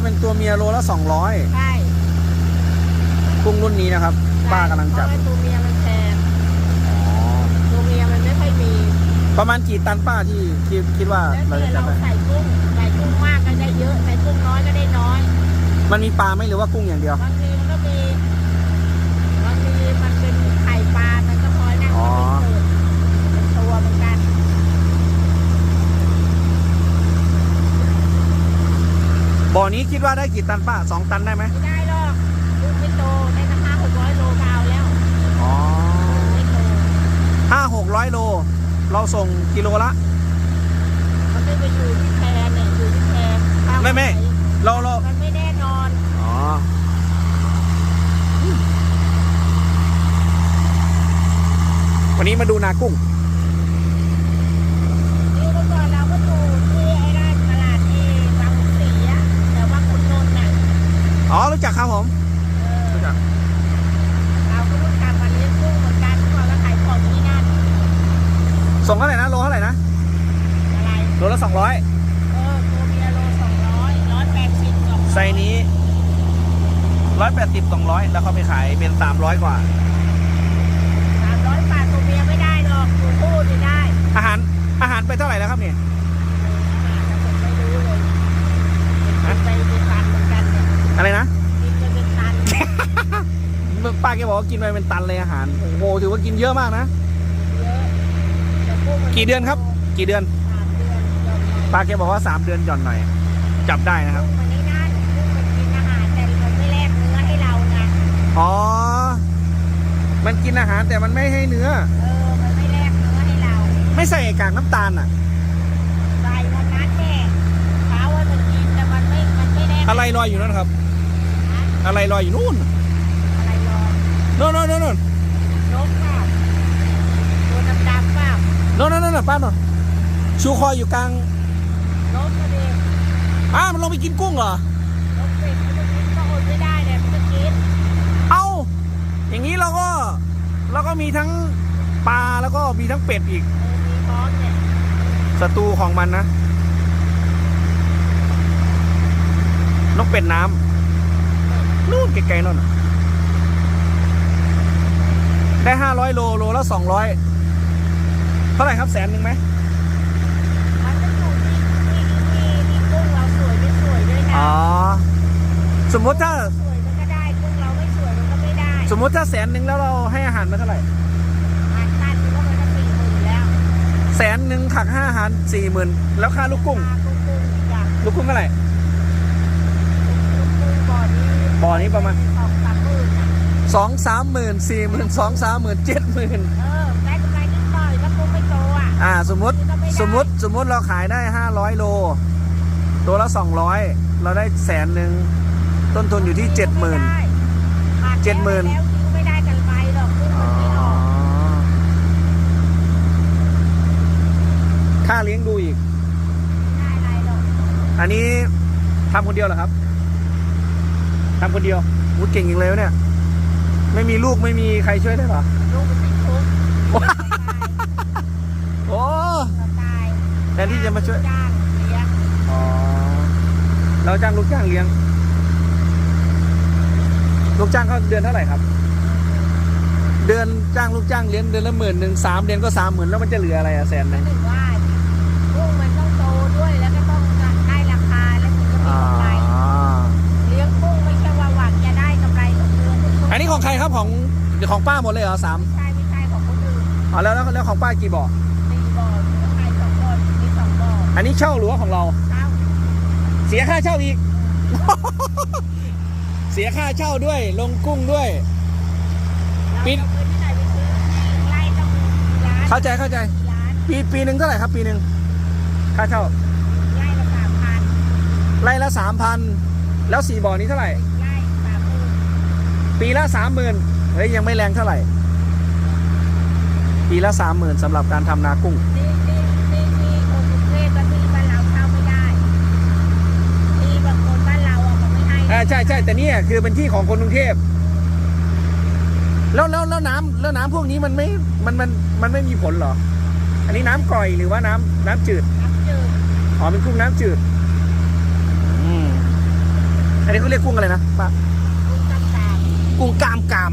ถ้าเป็นตัวเมียโลละสองร้อยใช่กุ้งรุ่นนี้นะครับ ป้ากำลังจับ เพราะว่าตัวเมียมันแพงอ๋อตัวเมียมันไม่ค่อยมีประมาณกี่ตันป้าที่คิดคิดว่าแล้วเราแต่จะจัเราบได้ใส่กุ้งใส่กุ้งมากก็ได้เยอะใส่กุ้งน้อยก็ได้น้อยมันมีปลาไหมหรือว่ากุ้งอย่างเดียว บางทีมันก็มีบางทีมันเป็นไข่ปลามันก็พอนั่งอ๋อก็เป็นเกิดเป็นตัวเหมือนกัน บ่อ นี้คิดว่าได้กี่ตันป้าสองตันได้ไหมไม่ได้หรอกลูกไม่โตได้ตั้งห้าหกร้อยโลก็เอาแล้วอ๋อไม่โตห้าหกร้อยโล เราส่งกิโลละ มันไม่ไปอยู่ที่แพเนี่ยอยู่ที่แพข้าวไม่ไม่ เราเรามันไม่แน่นอนอ๋อวันนี้มาดูนากุ้ง นี่เมื่อก่อนเราก็อยู่ที่ไอ้ร้านตลาดที่บางสีอะแต่ว่าคุณนนท์น่ะ อ๋อรู้จักครับผมเออรู้จักเราก็รู้จักมาเลี้ยงกุ้งเหมือนกันเมื่อก่อนก็ขายของที่นั่นส่งเท่าไหร่นะโลเท่าไหร่นะอะไรโลละสองร้อยเออตัวเมียโลสองร้อยร้อยแปดสิบสองไซส์นี้ร้อยแปดสิบสองร้อยแล้วเขาไปขายเป็นสามร้อยกว่าสามร้อยบาทตัวเมียไม่ได้หรอกตัวผู้จะได้ อาหารอาหารไปเท่าไหร่แล้วครับเนี่ยผมไม่รู้เลยกินไปเป็นตันเหมื อนกันเนี่ยอะไรนะกินไปเป็นตันเยอะป้าแกบอกว่ากินไปเป็นตันเลยอาหาร โอ้โหถือว่ากินเยอะมากนะแต่กุ้งมักี่เดือนครับ กี่เดือนสามเดือนยอมป้าแกบอกว่าสามเดือนหย่อนหน่อย จับได้นะครับกุ้งมันไม่น่ากุ้งมันกินอาหารแต่มันไม่แลกเนื้อให้เราไงอ๋อ มันกินอาหารแต่มันไม่ให้เนื้อ เออ มันไม่แลกเนื้อให้เรา ไม่ใส่กากน้ำตาลอะใส่วันนั้นแน่เช้าว่ามันกินแต่มันไม่ มันไม่แลกอะไรลอยอยู่นั่นครับ อะไรลอยอยู่นู่นอะไรรอโน่นโน่นโน่นโน่นนกเปล่าตัวดำดำๆเปล่าโน่นโน่นโน่นป้าโน่นชูคออยู่กลางนกก็ดีอ้ามันลงไปกินกุ้งเหรอนกเป็ดมันจะกินก็อดไม่ได้เนี่ยมันจะกินเอ้าอย่างนี้เราก็เราก็มีทั้งปลาแล้วก็มีทั้งเป็ดอีกเออมีพร้อมเนี่ยศัตรูของมันนะนกเป็ดน้ำ นู่นไกลๆนู่นน่ะได้ห้าร้อยโลโลละสองร้อยเท่าไหร่ครับแสนหนึ่งไหมมันจะอยู่ที่ที่ที่ที่กุ้งเราสวยไม่สวยด้วยนะอ๋อ สมมติถ้า สวยมันก็ได้กุ้งเราไม่สวยมันก็ไม่ได้สมมติถ้าแสนหนึ่งแล้วเราให้อาหารมาเท่าไหร่อาหารตันมันก็มันก็สี่หมื่นแล้วแสนหนึ่งหักห้าอาหารสี่หมื่นแล้วค่าลูกกุ้ง ปลากุ้งกุ้งอีกอย่าง ลูกกุ้งเท่าไหร่ลูกกุ้งบ่อนี้ บ่อนี้ประมาณสองสามหมื่นอะสองสามหมื่นสี่หมื่นสองสามหมื่นเจ็ดหมื่นเออได้กำไรนิดหน่อยถ้ากุ้งไม่โตอะอ่าสมมติสมมติสมมติเราขายได้ห้าร้อยโล ตัวละสองร้อยเราได้แสนหนึ่งต้นทุนอยู่ที่เจ็ดหมื่นเจ็ดหมื่น แล้วทิ้งไม่ได้กันไปหรอกกุ้งมันไม่ออกค่าเลี้ยงดูอีก ไม่ได้อะไรหรอกอันนี้ทำคนเดียวเหรอครับ ทำคนเดียวอู้เก่งจริงเลยวะเนี่ย ไม่มีลูกไม่มีใครช่วยได้เหรอ ลูกมันติดคุกโอ้เราตายแทนที่จะมาช่วย จ้างเลี้ยงอ๋อ เราจ้างลูกจ้างเลี้ยง ลูกจ้างเขาเดือนเท่าไหร่ครับ เดือนจ้างลูกจ้างเลี้ยงเดือนละหมื่นหนึ่งสามเดือนก็สามหมื่นแล้วมันจะเหลืออะไรอะแสนหก็นึ่ง ถึงว่า ของใครครับของของป้าหมดเลยเหรอสามไม่ใช่ไม่ใช่ของคนอื่นอ๋อแล้วแล้วแล้วของป้ากี่บ่อสี่บ่อมีของใครสองบ่อมีสองบ่ออันนี้เช่าหรือว่าของเราเอ้าเสียค่าเช่าอีก เสียค่าเช่าด้วย ลงกุ้งด้วยเราปีเอาเงินที่ไหนไปซื้อไร่ต้องกี่ล้านเข้าใจเข้าใจกี่ล้านปีปีหนึ่งเท่าไหร่ครับ ปีหนึ่งค่าเช่าไร่ละสามพันไร่ละสามพันแล้วสี่บ่อนี้เท่าไหร่ไร่สามหมื่น ปีละสามหมื่นเฮ้ยยังไม่แรงเท่าไหร่ ปีละสามหมื่นสำหรับการทำนากุ้ง นี่นี่นี่นี่คนกรุงเทพกับที่บ้านเราเช่าไม่ได้ที่บางคนบ้านเราอะเขาไม่ให้อ่าใช่ใช่แต่เนี่ยคือเป็นที่ของคนกรุงเทพแล้วแล้วแล้วน้ำแล้วน้ำพวกนี้มันไม่มันมันมันไม่มีผลเหรอ อันนี้น้ำกร่อยหรือว่าน้ำน้ำจืดน้ำจืดอ๋อเป็นกุ้งน้ำจืดอืมเขาเรียกกุ้งอะไรนะป้าคุณตั้งตาม กุ้งกามกาม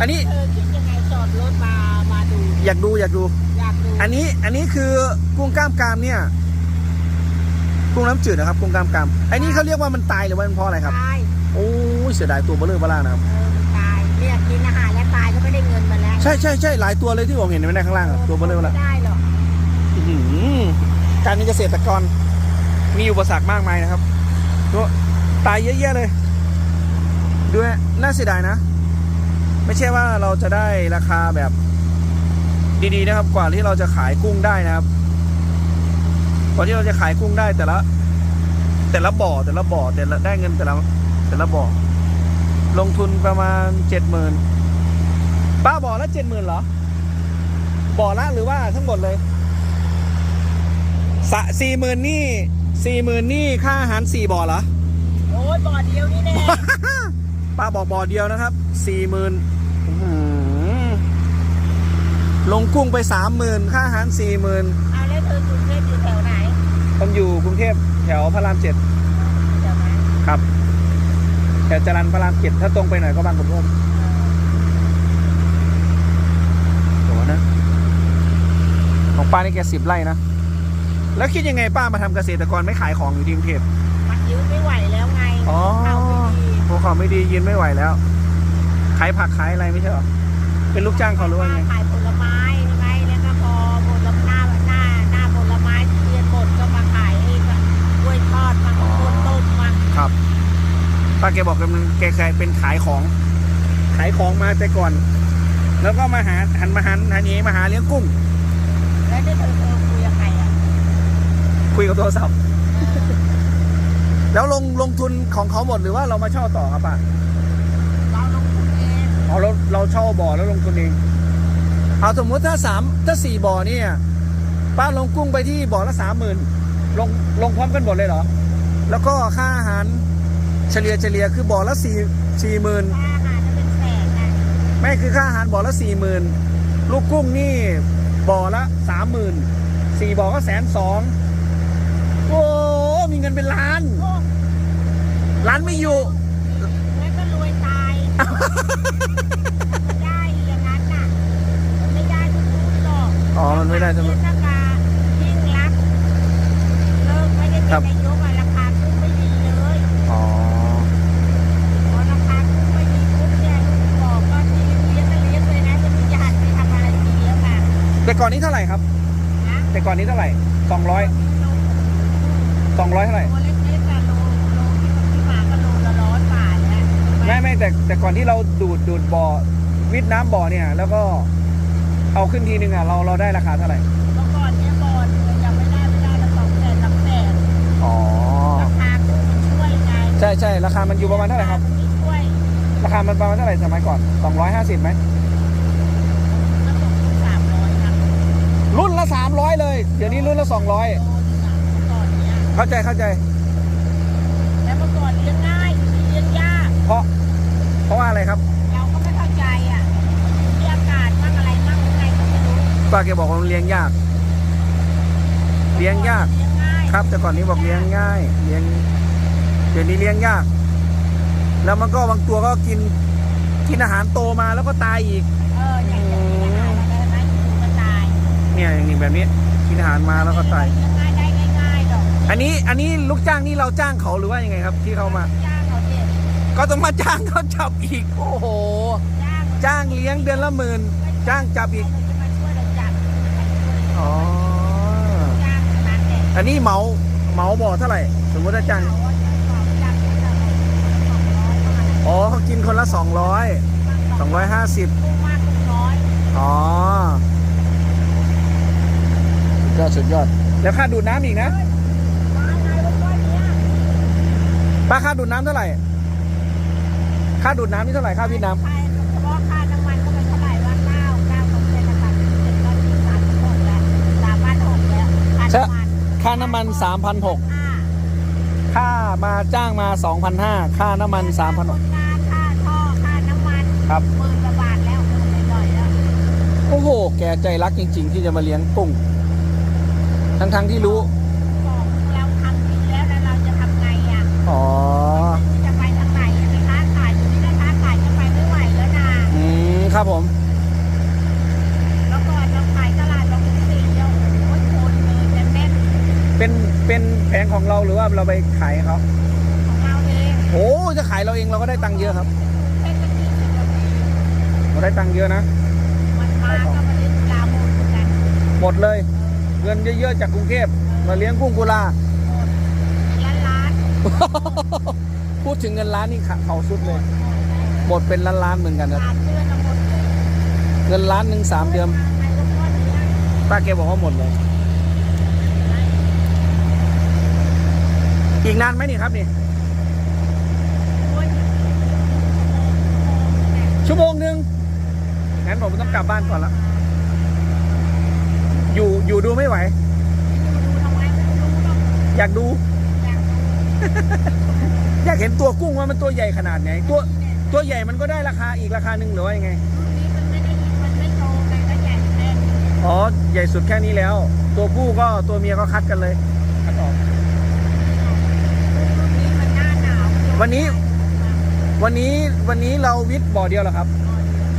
อันนี้ เธอคิดยังไงจอดรถมามาดูอยากดูอยากดู อยากดูอันนี้อันนี้คือกุ้งกล้ามกรามเนี่ย กุ้งน้ำจืดนะครับ กุ้งกล้ามกรามไอ้นี่เขาเรียกว่ามันตายหรือว่ามันเพราะอะไรครับ ตายโอ้ยเสียดายตัวเบลเลอร์เบล่านะครับ เออมันตายเนี่ยกินอาหารแล้วตายก็ไม่ได้เงินมาแล้วใช่ใช่ใช่หลายตัวเลยที่ผมเห็นไว้ในข้างล่างอะตัวเบลเลอร์เบล่าไม่ได้หรอกอื้อหือการเป็นเกษตรกรมีอุปสรรคมากมายนะครับดูตายเยอะแยะเลย ดูนะน่าเสียดายนะ ไม่ใช่ว่าเราจะได้ราคาแบบดีๆนะครับ กว่าที่เราจะขายกุ้งได้นะครับกว่าที่เราจะขายกุ้งได้แต่ละ แต่ละบ่อแต่ละบ่อแต่ละได้เงินแต่ละแต่ละบ่อลงทุนประมาณเจ็ดหมื่นป้าบ่อละเจ็ดหมื่นเหรอบ่อละหรือว่าทั้งหมดเลยสะสี่หมื่นนี่สี่หมื่นนี่ค่าอาหารสี่บ่อเหรอโอ้ยบ่อเดียวนี่แน่ ป้าบอกบ่อเดียวนะครับสี่หมื่นลงกุ้งไปสามหมื่นค่าอาหารสี่หมื่นเอาแล้วเธอกรุงเทพอยู่แถวไหนผมอยู่กรุงเทพแถวพระรามเจ็ดแถวไหนครับแถวจรันพระรามเจ็ดถ้าตรงไปหน่อยก็บางขุนพรหมโหนะของป้านี่แกสิบไร่นะแล้วคิดยังไงป้ามาทำเกษตรกรไม่ขายของอยู่ที่กรุงเทพมันยื้อไม่ไหวแล้วไงอ๋อ พวกเขาไม่ดียืนไม่ไหวแล้ว ขายผักขายอะไรไม่ใช่หรอ เป็นลูกจ้างเขาหรือว่าไงขายผลไม้ใช่ไหมแล้วก็พอผลหน้าหน้าหน้าผลไม้เรียนหมดก็มาขายไอ้แบบกล้วยทอดมาอ๋อกล้วยต้มมาครับป้าแกบอกกันแกเคยเป็นขายของ ขายของมาแต่ก่อน แล้วก็มาหาหันมาหันหันเองมาหาเลี้ยงกุ้ง แล้วได้เธอเธอคุยกับใครอะ คุยกับโทรศัพท์ แล้วลงลงทุนของเขาหมดหรือว่าเรามาเช่าต่อครับป้าเราลงทุนเองเอาเราเราเช่าบ่อแล้วลงทุนเองเอาสมมุติถ้าสามถ้าสี่บ่อเนี่ยป้าลงกุ้งไปที่บ่อละสามหมื่นลงลงพร้อมกันหมดเลยเหรอ แล้วก็ค่าอาหารเฉลี่ยเฉลี่ยคือบ่อละสี่สี่หมื่นค่าอาหารจะเป็นแสนนะไม่คือค่าอาหารบ่อละสี่หมื่นลูกกุ้งนี่บ่อละสามหมื่นสี่บ่อก็แสนสองโอ้ มีเงินเป็นล้าน โอ้ล้านไม่อยู่ แล้วก็รวยตาย ได้อย่างนั้นน่ะมันไม่ได้ทุกทุกหรอกอ๋อ มันไม่ได้ทั้งหมดเทศกาลยิ่งรักษณ์เลิกไม่ได้เป็นครับนายกอะราคากุ้งไม่ดีเลยอ๋อ พอราคากุ้งไม่ดีปุ๊บเนี่ยลูกบอกก็ที่เลี้ยงก็เลี้ยงเลยนะจะมีจะหันไปทำอะไรดีแล้วค่ะแต่ก่อนนี้เท่าไหร่ครับ นะแต่ก่อนนี้เท่าไหร่สองร้อย สองร้อยเท่าไหร่ม่ไม่ไม่แต่แต่ก่อนที่เราดูดดูดบ่อวิดน้ำบ่อเนี่ย แล้วก็เอาขึ้นทีนึงอะเราเราได้ราคาเท่าไหร่ก่อนเนี่ยบอลยังไม่ได้ไม่ได้ละสองแสนสามแสนอ๋อราคาคือมันช่วยไงใช่ใช่ราคามันอยู่ประมาณเท่าไหร่ครับ มัช่วยราคามันประมาณเท่าไหร่สมัยก่อนสองร้อยห้าสิบไหมรุ่นละสามร้อยครับรุ่นละสามร้อยเลย เดี๋ยวนี้รุ่นละสองร้อย เนี่ยเข้าใจเข้าใจ แล้วเมื่อก่อนเลี้ยงง่ายเลี้ยงยากเพราะ เพราะว่าอะไรครับเราก็ไม่เข้าใจอะมีอากาศมั่งอะไรมั่งยังไงก็ไม่รู้ป้าแกบอกว่ามันเลี้ยงยาก เลี้ยงยาก เลี้ยงง่ายครับ แต่ก่อนนี้บอกเลี้ยงง่าย เลี้ยงเดี๋ยวนี้เลี้ยงยาก แล้วมันก็บางตัวก็กินกินอาหารโตมาแล้วก็ตายอีก เอออย่างจะกินอาหารอะไรนะอยู่ก็ตายเนี่ยอย่างนี้แบบนี้ กินอาหารมาแล้วก็ตาย เลี้ยงง่ายได้ง่ายๆด อกอันนี้อันนี้ลูกจ้างนี่เราจ้างเขาหรือว่ายังไงครับ ที่เขามา จ้างเขาเด็ดก็ต้องมาจ้างเขาจับอีก โอ้โห จ้างจ้างเลี้ยงเดือนละหมื่นจ้างจับอีกจะมาช่วยเราจับอ๋อ จ้างขนาดเด็ดอันนี้เหมาเหมาบ่อเท่าไหร่ สมมติถ้าจ้าง เขาว่าจะขอจับคนละสองร้อยประมาณนั้นอ๋อเขากินคนละสองร้อยสองร้อยห้าสิบกุ้งมากกุ้งน้อยอ๋อ สุดยอด สุดยอด แล้วค่าดูดน้ำอีกนะมาไงวันก้อนเนี้ย ป้าค่าดูดน้ำเท่าไหร่ ค่าดูดน้ำนี่เท่าไหร่ค่าพี่น้ใช่เฉพาะค่าน้ำมันก็เป็นเท่าไหร่ว่าเก้าเก้าเปอร์เซ็นต์นะคะเจ็ดก็ที่สามสิบหกแล้วสามพันหกแล้วค่าน้ำมันำค่าน้ำมันสามพันหกค่าค่ามาจ้างมาสองพันห้าค่าน้ำมันสามพันหกค่าค่าท่อค่าน้ำมันครับ หมื่นกว่าบาทแล้วหมื่นหน่อยๆแล้วโอ้โห แกใจรักจริง ๆ ที่จะมาเลี้ยงกุ้ง ทั้งๆที่รู้ อ๋อ จะไปทางไหนจะไค้ขายอยู่ที่ค้าขายจะไปไม่ไหวแล้วนะครับผม แล้วก่อนเราขายตลาดเราเป็นสี่เดียวโอ้ยคนเลยแต่นเป็น เป็นแผงของเราหรือว่าเราไปขายเขาของเราเองโอ้จะขายเราเองเราก็ได้ตังค์เยอะครับ เทศกิจเราเราได้ตังค์เยอะนะ มันมาก็มาเล่นกีฬาหมดเหมืหมดเลย เงินเยอะๆจากกรุงเทพมาเลี้ยงกุ้งกุลา พูดถึงเงินล้านนี่เขาสุดเลย หมดเป็นล้านๆเหมือนกันเดือนเอาหมดเงินล้านหนึ่งสามเดือนป้าแกบอกว่าหมดเลย อีกนานไหมนี่ครับนี่ ชั่วโมงหนึ่งงั้นผมต้องกลับบ้านก่อนละ อยู่อยู่ดูไม่ไหว อยากดู อยากดูอยากเห็นตัวกุ้งว่ามันตัวใหญ่ขนาดไหน ตัวเนี่ยตัวใหญ่มันก็ได้ราคาอีกราคาหนึ่งหรือว่ายังไงรุ่นนี้มันไม่ได้มันไม่โตไงก็ใหญ่แน่นรุ่นอ๋อใหญ่สุดแค่นี้แล้ว ตัวผู้ก็ตัวเมียก็คัดกันเลยคัดออกนี้มันหน้าหนาววันนี้ วันนี้วันนี้เราวิทย์บ่อเดียวเหรอครับ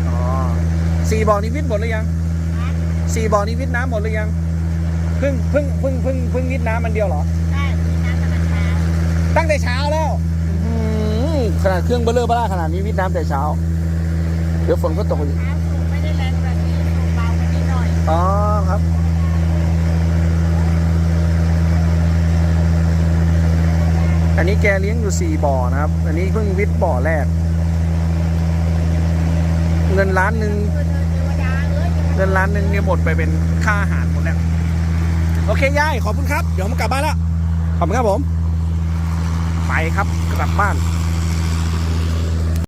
อ๋อสี่บ่อนี้วิทย์หมดหรือยังสี่บ่อนี้วิทย์น้ำหมดหรือยังเพิ่งเพิ่งเพิ่งเพิ่งเพิ่งวิทย์น้ำมันเดียวเหรอ ได้มีน้ำธรรมชาติ ตั้งแต่เช้าแล้วอื้อหือขนาดเครื่องเบลเลอร์บ้าขนาดนี้วิทย์น้ำแต่เช้า เดี๋ยวฝนก็ตกอีกเท้าสูงไม่ได้แรงแบบนี้สูงเบากว่านี้หน่อย อ๋อครับอันนี้แกเลี้ยงอยู่สี่บ่อนะครับ อันนี้เพิ่งวิทย์บ่อแรก เงินล้านหนึ่งคือเธอเทวดาเอ้ยเงินล้านหนึ่งเนี่ยหมดไปเป็นค่าอาหารหมดแล้ว โอเคยายขอบคุณครับ เดี๋ยวผมกลับบ้านแล้ว ขอบคุณครับผม ไปครับกลับบ้าน